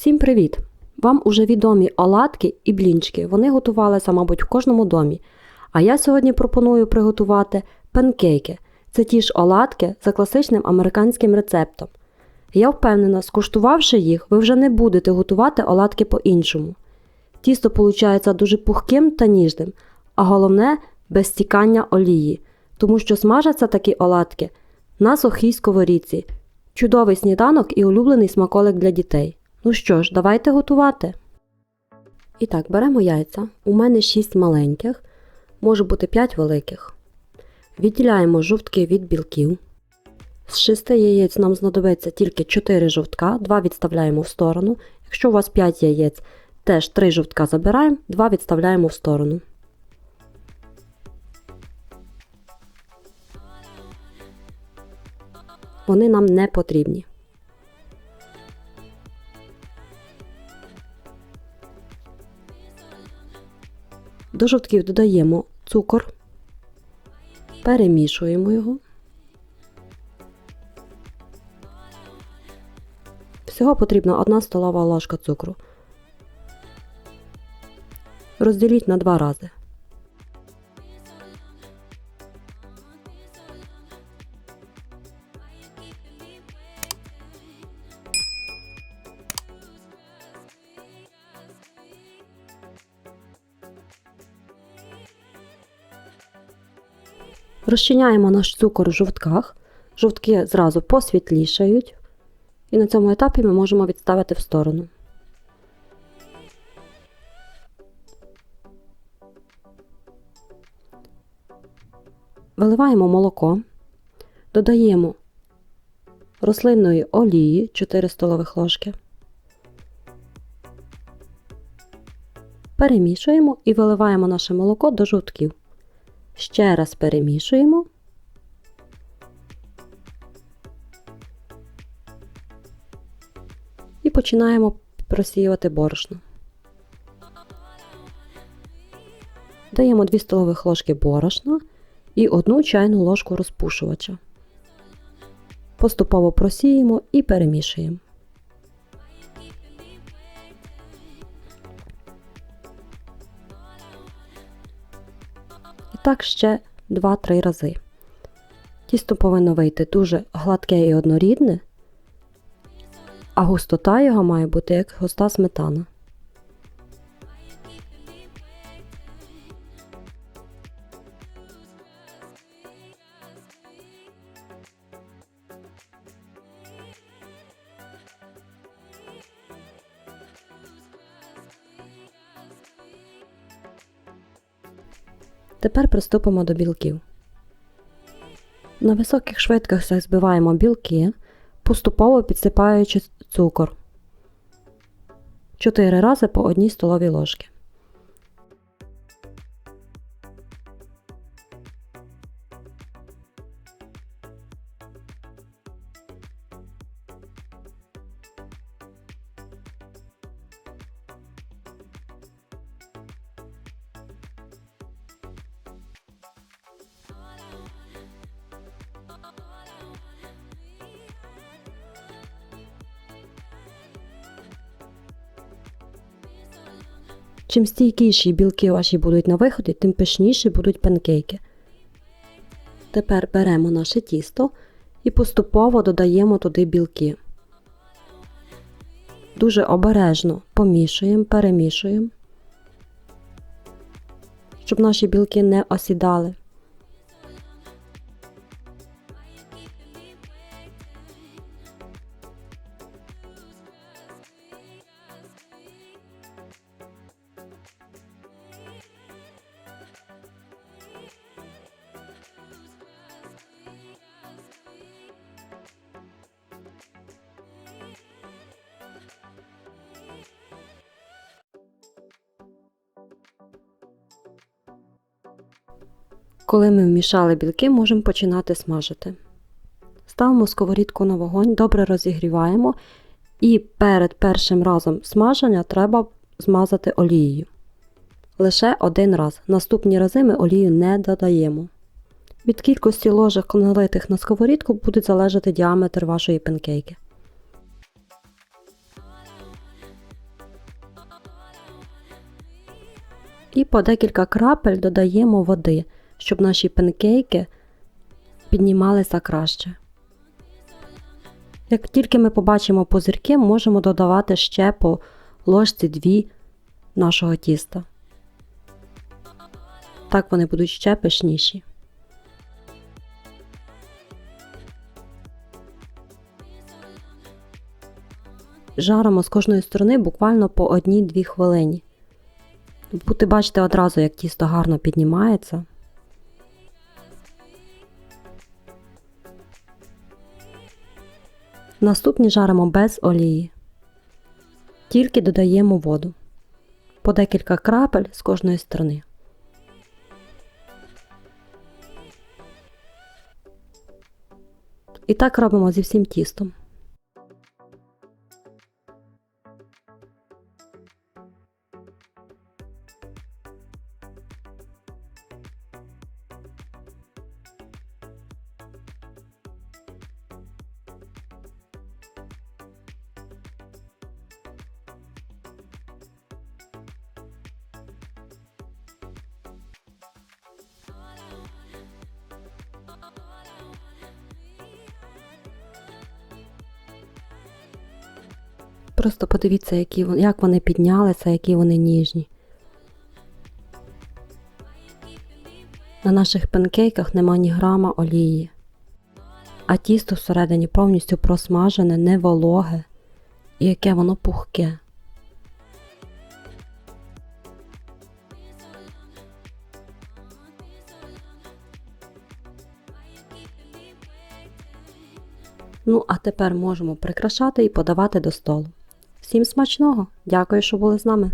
Всім привіт! Вам уже відомі оладки і блінчики. Вони готувалися, мабуть, в кожному домі. А я сьогодні пропоную приготувати панкейки. Це ті ж оладки за класичним американським рецептом. Я впевнена, скуштувавши їх, ви вже не будете готувати оладки по-іншому. Тісто виходить дуже пухким та ніжним, а головне без стікання олії, тому що смажаться такі оладки на сухій сковорідці. Чудовий сніданок і улюблений смаколик для дітей. Ну що ж, давайте готувати. І так, беремо яйця. У мене 6 маленьких, може бути 5 великих. Відділяємо жовтки від білків. З 6 яєць нам знадобиться тільки 4 жовтка, 2 відставляємо в сторону. Якщо у вас 5 яєць, теж 3 жовтка забираємо, 2 відставляємо в сторону. Вони нам не потрібні. До жовтків додаємо цукор, перемішуємо його. Всього потрібна 1 столова ложка цукру. Розділіть на два рази. Розчиняємо наш цукор в жовтках. Жовтки зразу посвітлішають. І на цьому етапі ми можемо відставити в сторону. Виливаємо молоко, додаємо рослинної олії 4 столових ложки. Перемішуємо і виливаємо наше молоко до жовтків. Ще раз перемішуємо. І починаємо просіювати борошно. Даємо 2 столових ложки борошна і 1 чайну ложку розпушувача. Поступово просіємо і перемішуємо. Так ще 2-3 рази. Тісто повинно вийти дуже гладке і однорідне, а густота його має бути як густа сметана. Тепер приступимо до білків. На високих швидкостях збиваємо білки, поступово підсипаючи цукор 4 рази по одній столовій ложці. Чим стійкіші білки ваші будуть на виході, тим пишніші будуть панкейки. Тепер беремо наше тісто і поступово додаємо туди білки. Дуже обережно помішуємо, перемішуємо, щоб наші білки не осідали. Коли ми вмішали білки, можемо починати смажити. Ставимо сковорідку на вогонь, добре розігріваємо, і перед першим разом смаження треба змазати олією. Лише один раз. Наступні рази ми олію не додаємо. Від кількості ложок, налитих на сковорідку, буде залежати діаметр вашої панкейки. І по декілька крапель додаємо води щоб наші панкейки піднімалися краще. Як тільки ми побачимо пузирки, можемо додавати ще по ложці 2 нашого тіста. Так вони будуть ще пишніші. Жаримо з кожної сторони буквально по 1-2 хвилині. Будете бачити одразу, як тісто гарно піднімається. Наступні жаримо без олії. Тільки додаємо воду. По декілька крапель з кожної сторони. І так робимо зі всім тістом. Просто подивіться, які, як вони піднялися, які вони ніжні. На наших панкейках нема ні грама олії, а тісто всередині повністю просмажене, не вологе, і яке воно пухке. Ну, а тепер можемо прикрашати і подавати до столу. Всім смачного! Дякую, що були з нами!